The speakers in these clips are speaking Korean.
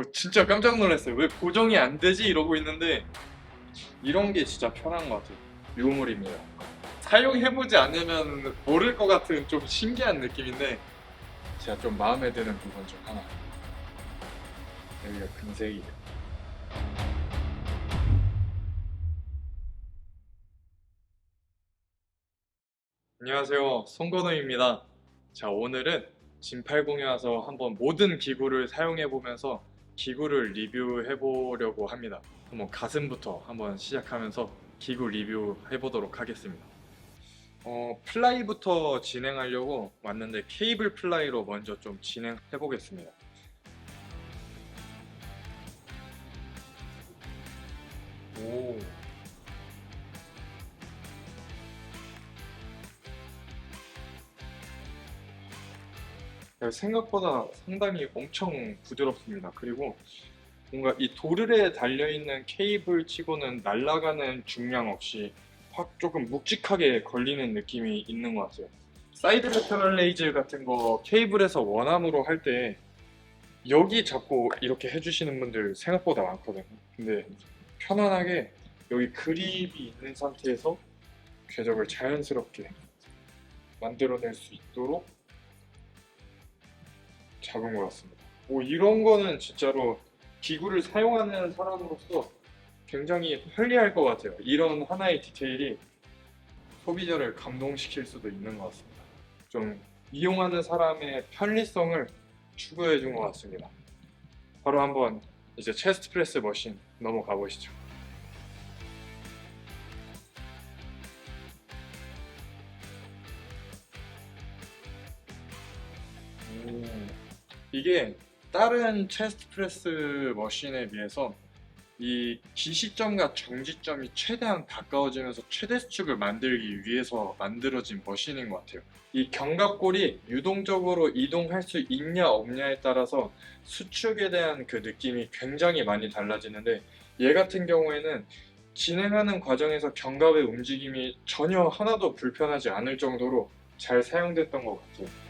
오 진짜 깜짝 놀랐어요. 왜 고정이 안 되지 이러고 있는데 이런 게 진짜 편한 것 같아요. 유물입니다. 사용해보지 않으면 모를 것 같은 좀 신기한 느낌인데 제가 좀 마음에 드는 부분 중 하나. 여기가 금색이에요. 안녕하세요. 송건우입니다. 자, 오늘은 진팔공에 와서 한번 모든 기구를 사용해 보면서 기구를 리뷰해 보려고 합니다. 한번 가슴부터 한번 시작하면서 기구 리뷰 해 보도록 하겠습니다. 어, 플라이부터 진행하려고 왔는데 케이블 플라이로 먼저 좀 진행해 보겠습니다. 오. 생각보다 상당히 엄청 부드럽습니다. 그리고 뭔가 이 도르래에 달려있는 케이블 치고는 날아가는 중량 없이 확 조금 묵직하게 걸리는 느낌이 있는 것 같아요. 사이드 배터럴 레이즈 같은 거 케이블에서 원암으로 할 때 여기 잡고 이렇게 해주시는 분들 생각보다 많거든요. 근데 편안하게 여기 그립이 있는 상태에서 궤적을 자연스럽게 만들어낼 수 있도록 잡은 것 같습니다. 뭐 이런 거는 진짜로 기구를 사용하는 사람으로서 굉장히 편리할 것 같아요. 이런 하나의 디테일이 소비자를 감동시킬 수도 있는 것 같습니다. 좀 이용하는 사람의 편리성을 추구해 준 것 같습니다. 바로 한번 이제 체스트 프레스 머신 넘어가 보시죠. 오. 이게 다른 체스트 프레스 머신에 비해서 이 기시점과 정지점이 최대한 가까워지면서 최대 수축을 만들기 위해서 만들어진 머신인 것 같아요. 이 견갑골이 유동적으로 이동할 수 있냐 없냐에 따라서 수축에 대한 그 느낌이 굉장히 많이 달라지는데 얘 같은 경우에는 진행하는 과정에서 견갑의 움직임이 전혀 하나도 불편하지 않을 정도로 잘 사용됐던 것 같아요.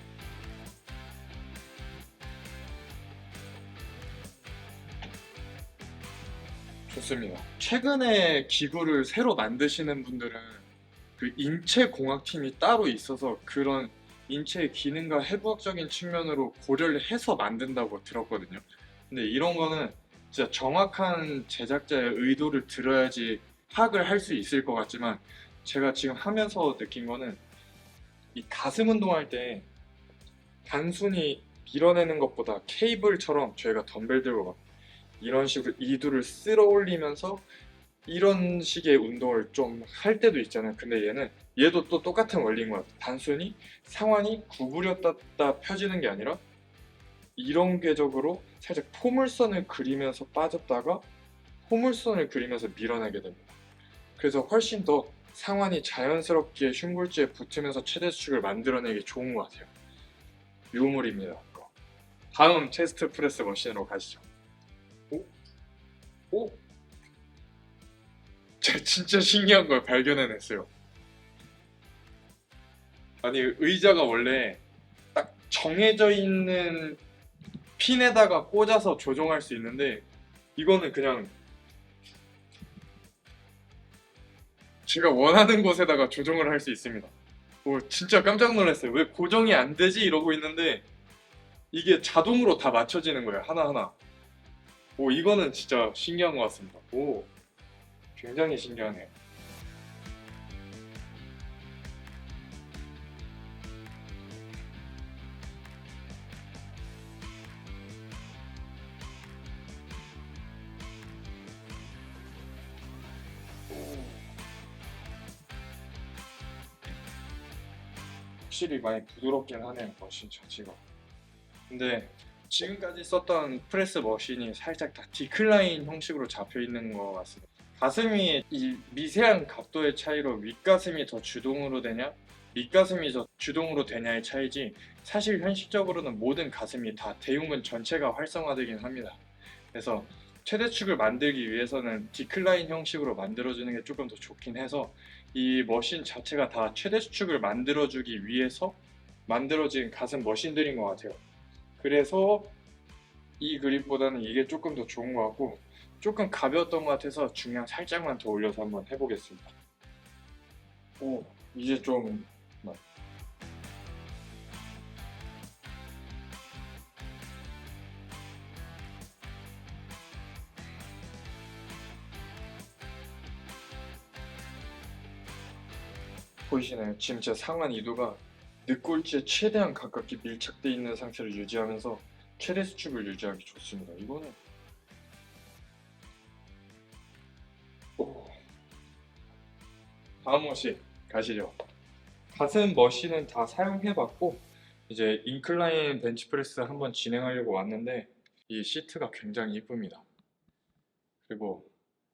좋습니다. 최근에 기구를 새로 만드시는 분들은 그 인체 공학팀이 따로 있어서 그런 인체의 기능과 해부학적인 측면으로 고려를 해서 만든다고 들었거든요. 근데 이런 거는 진짜 정확한 제작자의 의도를 들어야지 파악을 할 수 있을 것 같지만 제가 지금 하면서 느낀 거는 이 가슴 운동할 때 단순히 밀어내는 것보다 케이블처럼 저희가 덤벨 들고 막 이런 식으로 이두를 쓸어 올리면서 이런 식의 운동을 좀 할 때도 있잖아요. 근데 얘는 얘도 또 똑같은 원리인 것 같아요. 단순히 상완이 구부렸다 펴지는 게 아니라 이런 궤적으로 살짝 포물선을 그리면서 빠졌다가 포물선을 그리면서 밀어내게 됩니다. 그래서 훨씬 더 상완이 자연스럽게 흉골지에 붙으면서 최대 수축을 만들어내기 좋은 것 같아요. 유물입니다. 다음 체스트 프레스 머신으로 가시죠. 오? 제가 진짜 신기한 걸 발견해냈어요. 아니 의자가 원래 딱 정해져 있는 핀에다가 꽂아서 조정할 수 있는데 이거는 그냥 제가 원하는 곳에다가 조정을 할 수 있습니다. 오 진짜 깜짝 놀랐어요. 왜 고정이 안 되지 이러고 있는데 이게 자동으로 다 맞춰지는 거예요 하나하나. 오 이거는 진짜 신기한 것 같습니다. 오 굉장히 신기하네요. 확실히 많이 부드럽긴 하네요 머신 자체가. 근데 지금까지 썼던 프레스 머신이 살짝 다 디클라인 형식으로 잡혀 있는 것 같습니다. 가슴이 이 미세한 각도의 차이로 윗가슴이 더 주동으로 되냐, 밑가슴이 더 주동으로 되냐의 차이지 사실 현실적으로는 모든 가슴이 다 대흉근 전체가 활성화되긴 합니다. 그래서 최대축을 만들기 위해서는 디클라인 형식으로 만들어주는 게 조금 더 좋긴 해서 이 머신 자체가 다 최대 수축을 만들어주기 위해서 만들어진 가슴 머신들인 것 같아요. 그래서 이 그립보다는 이게 조금 더 좋은 것 같고 조금 가벼웠던 것 같아서 중량 살짝만 더 올려서 한번 해보겠습니다. 오 이제 좀 보이시나요? 지금 제 상완 이도가 늑골지에 최대한 가깝게 밀착돼 있는 상태를 유지하면서 최대 수축을 유지하기 좋습니다. 이거는 오. 다음 머신 가시죠. 가슴 머신은 다 사용해봤고 이제 인클라인 벤치프레스 한번 진행하려고 왔는데 이 시트가 굉장히 이쁩니다. 그리고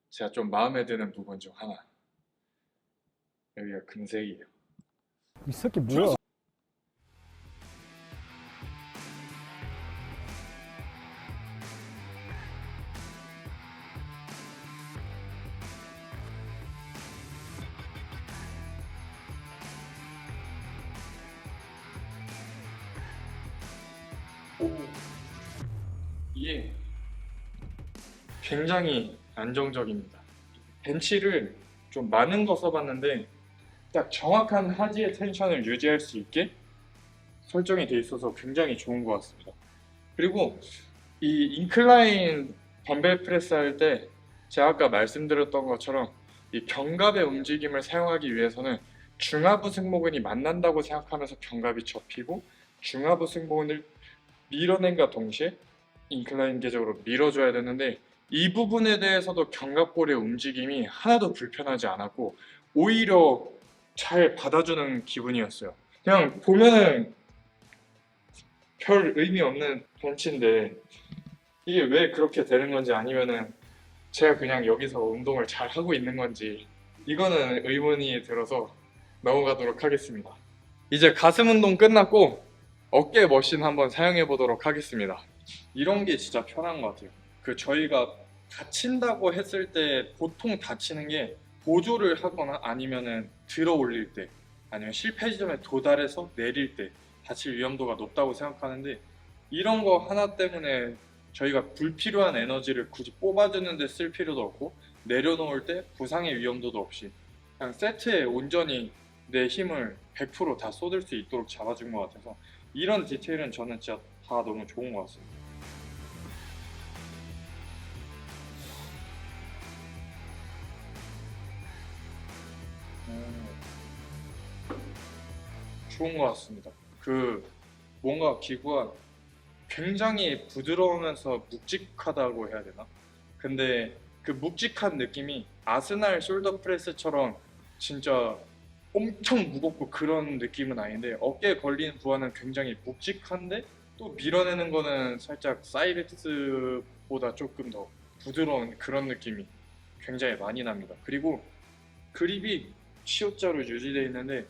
제가 좀 마음에 드는 부분 중 하나 여기가 금색이에요. 이 새끼 뭐야? 이게 굉장히 안정적입니다. 벤치를 좀 많은 거 써봤는데 딱 정확한 하지의 텐션을 유지할 수 있게 설정이 돼 있어서 굉장히 좋은 것 같습니다. 그리고 이 인클라인 덤벨 프레스 할 때 제가 아까 말씀드렸던 것처럼 이 견갑의 움직임을 사용하기 위해서는 중하부 승모근이 만난다고 생각하면서 견갑이 접히고 중하부 승모근을 밀어낸과 동시에 인클라인 계적으로 밀어줘야 되는데 이 부분에 대해서도 견갑골의 움직임이 하나도 불편하지 않았고 오히려 잘 받아주는 기분이었어요. 그냥 보면은 별 의미 없는 벤치인데 이게 왜 그렇게 되는 건지 아니면은 제가 그냥 여기서 운동을 잘 하고 있는 건지 이거는 의문이 들어서 넘어가도록 하겠습니다. 이제 가슴 운동 끝났고 어깨 머신 한번 사용해 보도록 하겠습니다. 이런 게 진짜 편한 것 같아요. 그 저희가 다친다고 했을 때 보통 다치는 게 보조를 하거나 아니면은 들어 올릴 때 아니면 실패 지점에 도달해서 내릴 때 다칠 위험도가 높다고 생각하는데 이런 거 하나 때문에 저희가 불필요한 에너지를 굳이 뽑아주는데 쓸 필요도 없고 내려놓을 때 부상의 위험도도 없이 그냥 세트에 온전히 내 힘을 100%다 쏟을 수 있도록 잡아준 것 같아서 이런 디테일은 저는 진짜 다 너무 좋은 것 같습니다. 음, 좋은 것 같습니다. 그 뭔가 기구가 굉장히 부드러우면서 묵직하다고 해야 되나? 근데 그 묵직한 느낌이 아스날 숄더 프레스처럼 진짜 엄청 무겁고 그런 느낌은 아닌데 어깨에 걸리는 부하는 굉장히 묵직한데 또 밀어내는 거는 살짝 사이렉스보다 조금 더 부드러운 그런 느낌이 굉장히 많이 납니다. 그리고 그립이 치오자로 유지되어 있는데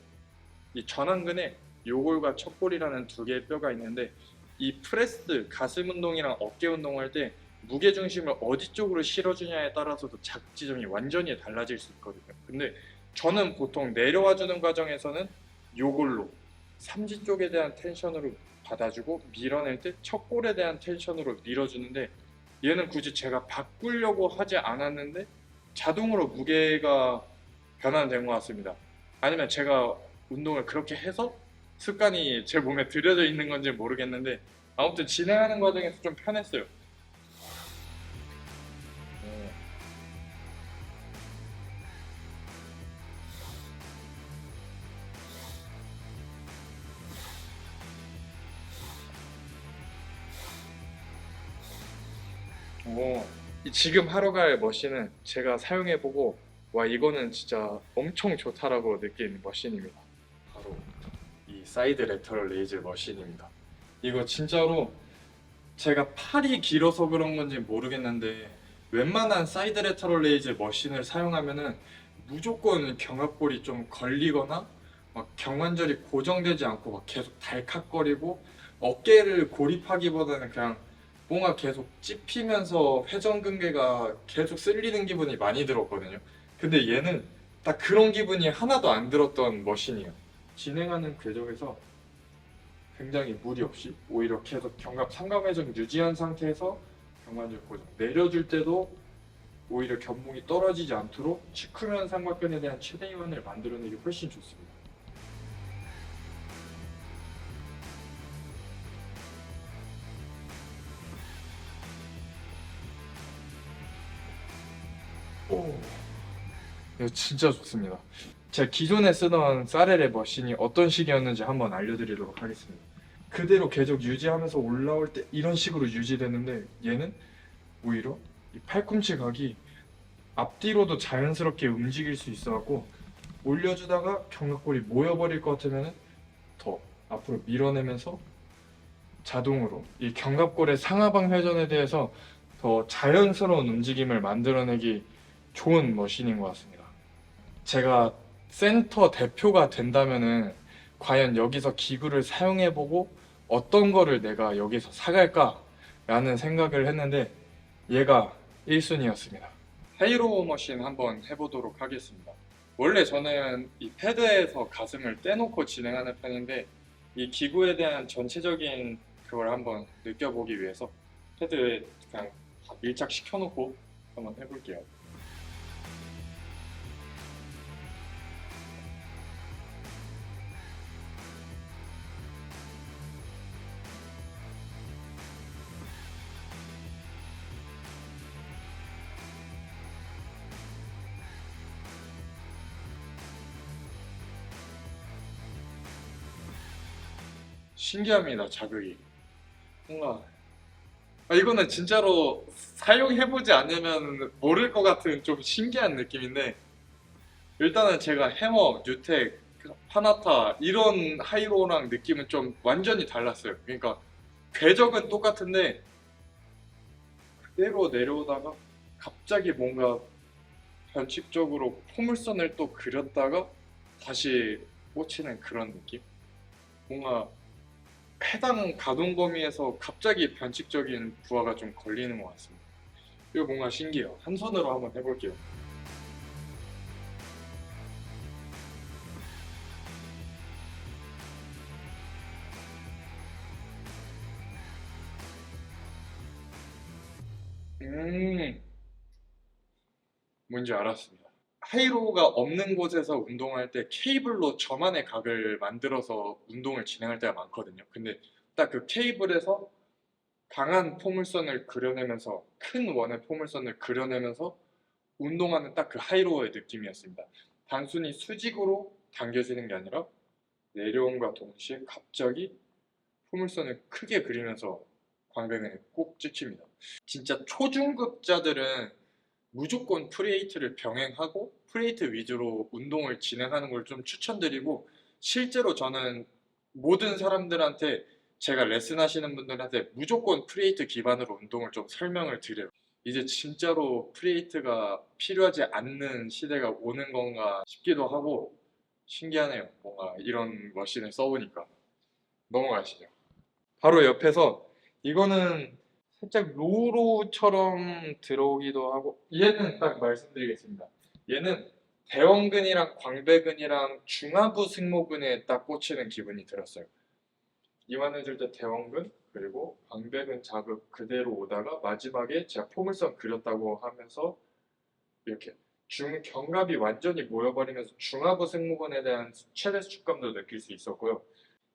이 전완근에 요골과 척골이라는 두 개의 뼈가 있는데 이 프레스 가슴 운동이랑 어깨 운동할 때 무게 중심을 어디 쪽으로 실어주냐에 따라서도 작지점이 완전히 달라질 수 있거든요. 근데 저는 보통 내려와 주는 과정에서는 요걸로 삼지 쪽에 대한 텐션으로 받아주고 밀어낼 때 척골에 대한 텐션으로 밀어주는데 얘는 굳이 제가 바꾸려고 하지 않았는데 자동으로 무게가 변환된 것 같습니다. 아니면 제가 운동을 그렇게 해서 습관이 제 몸에 들여져 있는 건지 모르겠는데 아무튼 진행하는 과정에서 좀 편했어요. 지금 하러 갈 머신은 제가 사용해보고 와 이거는 진짜 엄청 좋다라고 느낀 머신입니다. 바로 이 사이드 레터럴 레이즈 머신입니다. 이거 진짜로 제가 팔이 길어서 그런 건지 모르겠는데 웬만한 사이드 레터럴 레이즈 머신을 사용하면은 무조건 견갑골이 좀 걸리거나 막 경관절이 고정되지 않고 막 계속 달칵거리고 어깨를 고립하기보다는 그냥 뭔가 계속 찝히면서 회전근개가 계속 쓸리는 기분이 많이 들었거든요. 근데 얘는 딱 그런 기분이 하나도 안 들었던 머신이에요. 진행하는 궤적에서 굉장히 무리 없이 오히려 계속 견갑 삼각회전 유지한 상태에서 경관절 고정 내려줄 때도 오히려 견봉이 떨어지지 않도록 측후면 삼각근에 대한 최대 이완을 만들어내기 훨씬 좋습니다. 오, 이거 진짜 좋습니다. 제가 기존에 쓰던 사레레 머신이 어떤 식이었는지 한번 알려드리도록 하겠습니다. 그대로 계속 유지하면서 올라올 때 이런 식으로 유지되는데 얘는 오히려 이 팔꿈치 각이 앞뒤로도 자연스럽게 움직일 수 있어갖고 올려주다가 견갑골이 모여버릴 것 같으면 더 앞으로 밀어내면서 자동으로 이 견갑골의 상하방 회전에 대해서 더 자연스러운 움직임을 만들어내기 좋은 머신인 것 같습니다. 제가 센터 대표가 된다면은 과연 여기서 기구를 사용해보고 어떤 거를 내가 여기서 사갈까라는 생각을 했는데 얘가 1순위였습니다. 하이로우 머신 한번 해보도록 하겠습니다. 원래 저는 이 패드에서 가슴을 떼놓고 진행하는 편인데 이 기구에 대한 전체적인 그걸 한번 느껴보기 위해서 패드에 그냥 다 밀착시켜놓고 한번 해볼게요. 신기합니다, 자극이. 뭔가 아, 이거는 진짜로 사용해보지 않으면 모를 것 같은 좀 신기한 느낌인데 일단은 제가 해머, 뉴텍, 파나타 이런 하이로랑 느낌은 좀 완전히 달랐어요. 그러니까 궤적은 똑같은데 그대로 내려오다가 갑자기 뭔가 변칙적으로 포물선을 또 그렸다가 다시 꽂히는 그런 느낌? 뭔가 해당 가동 범위에서 갑자기 변칙적인 부하가 좀 걸리는 것 같습니다. 이거 뭔가 신기해요. 한 손으로 한번 해볼게요. 음, 뭔지 알았습니다. 하이로우가 없는 곳에서 운동할 때 케이블로 저만의 각을 만들어서 운동을 진행할 때가 많거든요. 근데 딱 그 케이블에서 강한 포물선을 그려내면서 큰 원의 포물선을 그려내면서 운동하는 딱 그 하이로우의 느낌이었습니다. 단순히 수직으로 당겨지는 게 아니라 내려옴과 동시에 갑자기 포물선을 크게 그리면서 광배근에 꼭 찍힙니다. 진짜 초중급자들은 무조건 프리에이트를 병행하고 프리에이트 위주로 운동을 진행하는 걸 좀 추천드리고 실제로 저는 모든 사람들한테 제가 레슨 하시는 분들한테 무조건 프리에이트 기반으로 운동을 좀 설명을 드려요. 이제 진짜로 프리에이트가 필요하지 않는 시대가 오는 건가 싶기도 하고 신기하네요. 뭔가 이런 머신을 써보니까 넘어가시죠. 바로 옆에서 이거는 살짝 로로처럼 들어오기도 하고 얘는 딱 말씀드리겠습니다. 얘는 대원근이랑 광배근이랑 중하부 승모근에 딱 꽂히는 기분이 들었어요. 이완해줄 때 대원근 그리고 광배근 자극 그대로 오다가 마지막에 제가 포물선 그렸다고 하면서 이렇게 중 견갑이 완전히 모여버리면서 중하부 승모근에 대한 최대 수축감도 느낄 수 있었고요.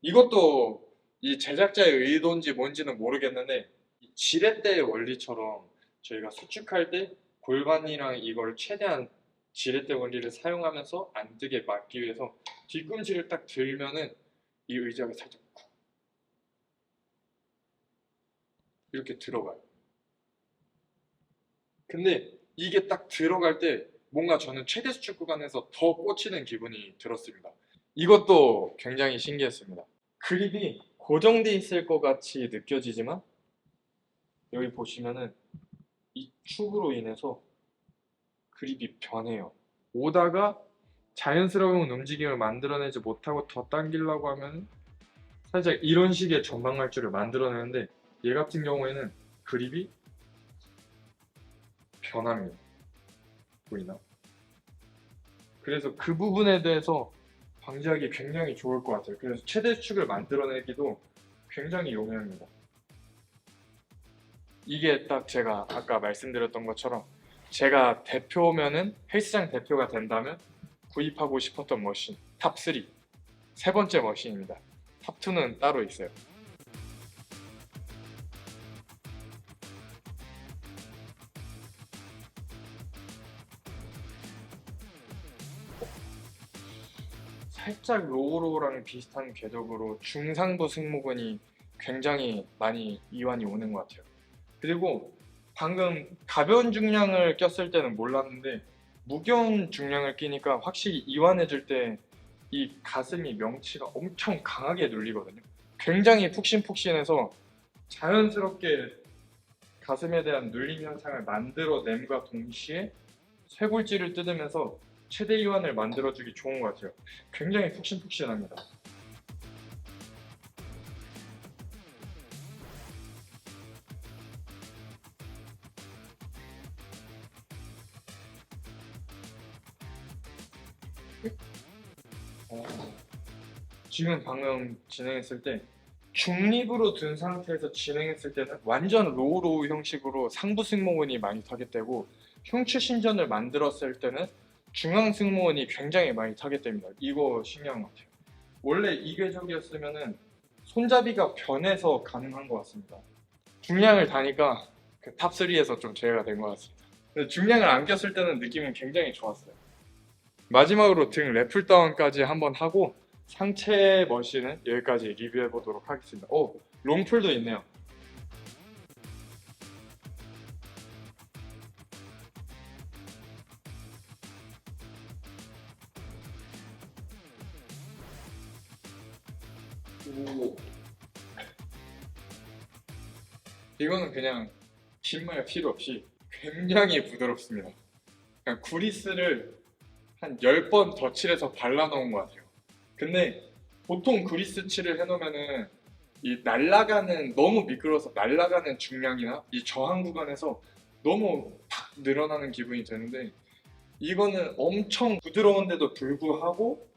이것도 이 제작자의 의도인지 뭔지는 모르겠는데 이 지렛대의 원리처럼 저희가 수축할 때 골반이랑 이걸 최대한 지렛대 원리를 사용하면서 안 뜨게 막기 위해서 뒤꿈치를 딱 들면은 이 의자가 살짝 쿡 이렇게 들어가요. 근데 이게 딱 들어갈 때 뭔가 저는 최대 수축 구간에서 더 꽂히는 기분이 들었습니다. 이것도 굉장히 신기했습니다. 그립이 고정돼 있을 것 같이 느껴지지만 여기 보시면은 이 축으로 인해서 그립이 변해요. 오다가 자연스러운 움직임을 만들어내지 못하고 더 당기려고 하면 살짝 이런 식의 전방말줄을 만들어내는데 얘 같은 경우에는 그립이 변합니다. 보이나? 그래서 그 부분에 대해서 방지하기 굉장히 좋을 것 같아요. 그래서 최대 수축을 만들어내기도 굉장히 용이합니다. 이게 딱 제가 아까 말씀드렸던 것처럼 제가 대표면은 헬스장 대표가 된다면 구입하고 싶었던 머신 탑3 세 번째 머신입니다. 탑2는 따로 있어요. 살짝 로우로우랑 비슷한 궤적으로 중상부 승모근이 굉장히 많이 이완이 오는 것 같아요. 그리고 방금 가벼운 중량을 꼈을 때는 몰랐는데 무거운 중량을 끼니까 확실히 이완해질 때이 가슴이 명치가 엄청 강하게 눌리거든요. 굉장히 푹신푹신해서 자연스럽게 가슴에 대한 눌림 현상을 만들어냄과 동시에 쇄골질을 뜯으면서 최대 이완을 만들어주기 좋은 것 같아요. 굉장히 푹신푹신합니다. 지금 방금 진행했을 때 중립으로 둔 상태에서 진행했을 때는 완전 로우로우 형식으로 상부 승모근이 많이 타겟되고 흉추 신전을 만들었을 때는 중앙 승모근이 굉장히 많이 타겟됩니다. 이거 신기한 것 같아요. 원래 이 궤적이었으면은 손잡이가 변해서 가능한 것 같습니다. 중량을 다니까 그 탑3에서 좀 제외가 된 것 같습니다. 중량을 안 꼈을 때는 느낌은 굉장히 좋았어요. 마지막으로 등 래플 다운까지 한번 하고 상체 머신은 여기까지 리뷰해 보도록 하겠습니다. 오, 롱풀도 있네요. 오. 이거는 그냥 빈말 필요 없이 굉장히 부드럽습니다. 그냥 구리스를 한 10번 더 칠해서 발라놓은 것 같아요. 근데 보통 그리스 칠을 해놓으면은 이 날아가는 너무 미끄러워서 날아가는 중량이나 이 저항 구간에서 너무 팍 늘어나는 기분이 드는데 이거는 엄청 부드러운데도 불구하고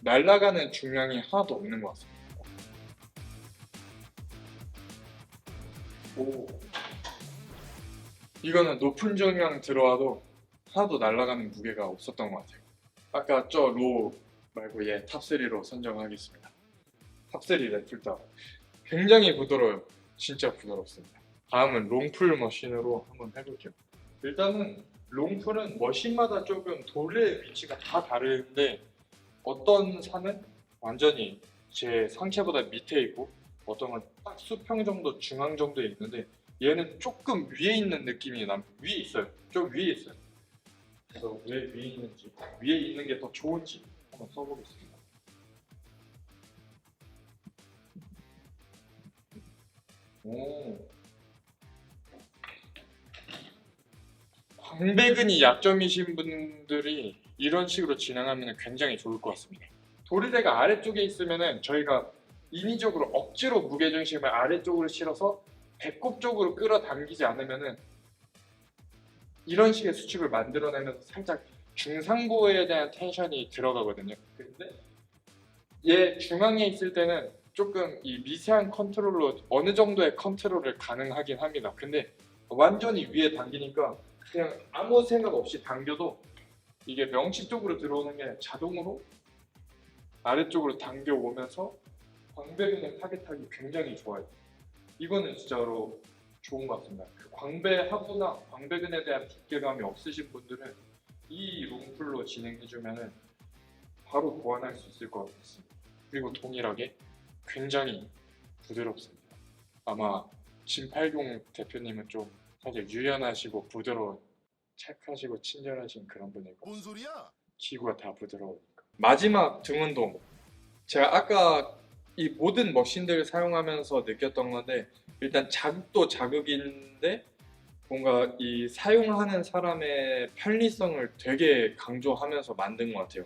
날아가는 중량이 하나도 없는 것 같습니다. 오. 이거는 높은 중량 들어와도 하나도 날아가는 무게가 없었던 것 같아요. 아까 저 로 말고 얘 탑3로 선정하겠습니다. 탑3 래플다. 굉장히 부드러워요. 진짜 부드럽습니다. 다음은 롱풀 머신으로 한번 해볼게요. 일단은 롱풀은 머신마다 조금 돌의 위치가 다 다른데 어떤 산은 완전히 제 상체보다 밑에 있고 어떤 건 딱 수평 정도 중앙 정도에 있는데 얘는 조금 위에 있는 느낌이 남 위에 있어요. 좀 위에 있어요. 그래서 왜 위에 있는지 위에 있는 게 더 좋은지 한번 써보겠습니다. 오. 광배근이 약점이신 분들이 이런 식으로 진행하면 굉장히 좋을 것 같습니다. 도리대가 아래쪽에 있으면은 저희가 인위적으로 억지로 무게중심을 아래쪽으로 실어서 배꼽 쪽으로 끌어당기지 않으면은 이런 식의 수축을 만들어내면서 살짝 중상부에 대한 텐션이 들어가거든요. 근데 얘 중앙에 있을 때는 조금 이 미세한 컨트롤로 어느 정도의 컨트롤을 가능하긴 합니다. 근데 완전히 위에 당기니까 그냥 아무 생각 없이 당겨도 이게 명치 쪽으로 들어오는 게 자동으로 아래쪽으로 당겨 오면서 광배근의 타겟하기 굉장히 좋아요. 이거는 진짜로 좋은 것 같습니다. 그 광배하부나 광배근에 대한 두께감이 없으신 분들은 이 롱풀로 진행해주면은 바로 보완할 수 있을 것 같습니다. 그리고 동일하게 굉장히 부드럽습니다. 아마 진팔경 대표님은 좀 사실 유연하시고 부드러운 착하시고 친절하신 그런 분이고 뭔 소리야? 기구가 다 부드러우니까. 마지막 등 운동. 제가 아까 이 모든 머신들을 사용하면서 느꼈던 건데 일단 자극도 자극인데 뭔가 이 사용하는 사람의 편리성을 되게 강조하면서 만든 것 같아요.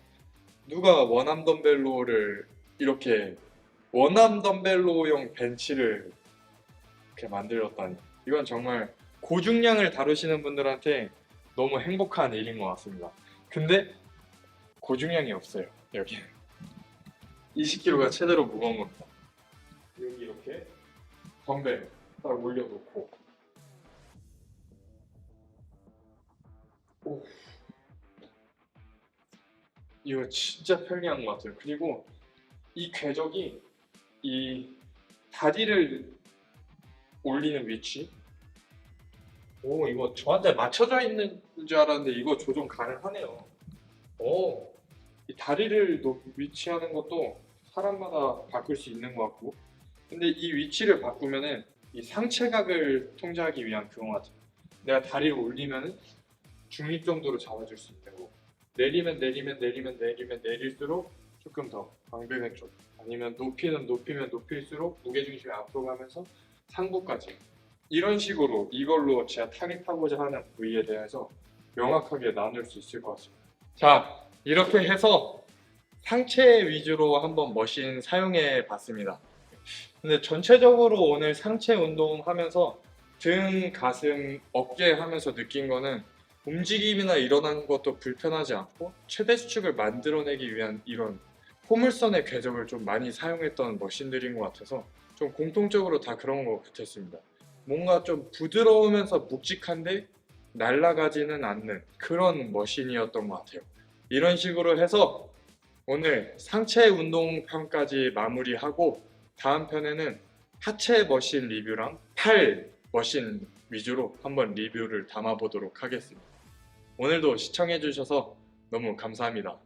누가 원암 덤벨로를 이렇게 원암 덤벨로용 벤치를 이렇게 만들었다니 이건 정말 고중량을 다루시는 분들한테 너무 행복한 일인 것 같습니다. 근데 고중량이 없어요 여기 20kg가 최대로 무거운 겁니다 여기 이렇게 덤벨 딱 올려놓고 오. 이거 진짜 편리한 것 같아요. 그리고 이 궤적이 이 다리를 올리는 위치 오 이거 저한테 맞춰져 있는 줄 알았는데 이거 조정 가능하네요. 오, 이 다리를 높, 위치하는 것도 사람마다 바꿀 수 있는 것 같고 근데 이 위치를 바꾸면은 이 상체각을 통제하기 위한 그거 같아요. 내가 다리를 올리면은 중립 정도로 잡아줄 수 거. 내리면 내리면 내리면 내리면 내릴수록 조금 더 광배근 쪽. 아니면 높이는 높이면 높일수록 무게중심이 앞으로 가면서 상부까지. 이런 식으로 이걸로 제가 타깃하고자 하는 부위에 대해서 명확하게 나눌 수 있을 것 같습니다. 자, 이렇게 해서 상체 위주로 한번 머신 사용해 봤습니다. 근데 전체적으로 오늘 상체 운동 하면서 등, 가슴, 어깨 하면서 느낀 거는 움직임이나 일어나는 것도 불편하지 않고 최대 수축을 만들어내기 위한 이런 포물선의 궤적을 좀 많이 사용했던 머신들인 것 같아서 좀 공통적으로 다 그런 것 같았습니다. 뭔가 좀 부드러우면서 묵직한데 날아가지는 않는 그런 머신이었던 것 같아요. 이런 식으로 해서 오늘 상체 운동 편까지 마무리하고 다음 편에는 하체 머신 리뷰랑 팔 머신 위주로 한번 리뷰를 담아보도록 하겠습니다. 오늘도 시청해주셔서 너무 감사합니다.